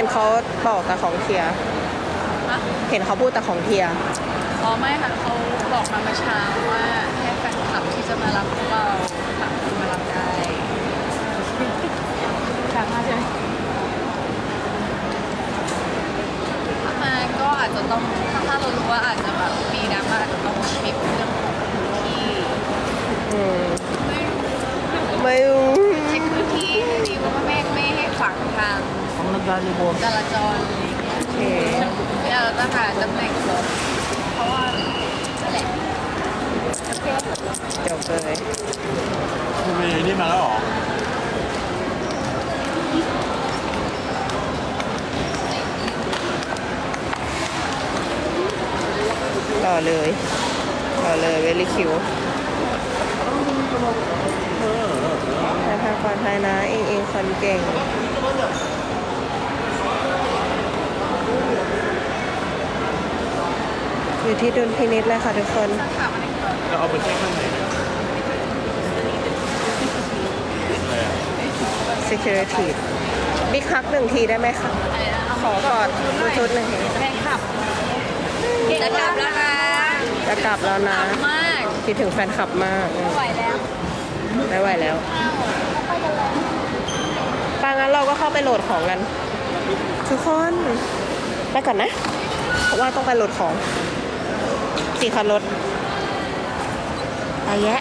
ห็นเขาบอกแต่ของเทียร์ฮะเห็นเขาพูดแต่ของเทียร์อ๋อไม่ค่ะเขาบอกมาเมื่อเช้าว่าให้แฟนคลับที่จะมารับพวกเราสามคนมารับได้ดังมากใช่ไหมถ้ามาก็อาจจะต้องถ้าถ้าเรารู้ว่าอาจจะแบบมีนะก็อาจจะต้องมีเรื่องของพื้นที่ อืม ไม่รู้ ไม่รู้ เช็คพื้นที่ให้ดีว่าไม่ไม่ให้ขวางทาง Ang naglalibot. จราจรอะไรอย่างเงี้ยโอเคเนี่ยเราจะหาตำแหน่งรถเพราะว่านั่นแหละโอเคจบเลยคุณมีนี่มาแล้วเหรอต่อเลยต่อเลยเวลิคิวทางทางปลอดภัยนะเองเองคนเก่ง อยู่ที่ดุลพินิษเลยค่ะทุกคนถามอะไรก่อนแล้วเอาไปแช่ข้างในไหมอะไรอะ security บิ๊กฮักหนึ่งทีได้ไหมคะอะไรนะขอกอดบลูทูธหนึ่งทีแฟนคลับจะกลับแล้วนะจะกลับแล้วนะกลับมากคิดถึงแฟนคลับมากอืมไหวแล้วไม่ไหวแล้วปางั้นเราก็เข้าไปโหลดของกัน ทุกคน ไปก่อนนะ เพราะว่าต้องไปโหลดของ สี่คันรถไปแยะ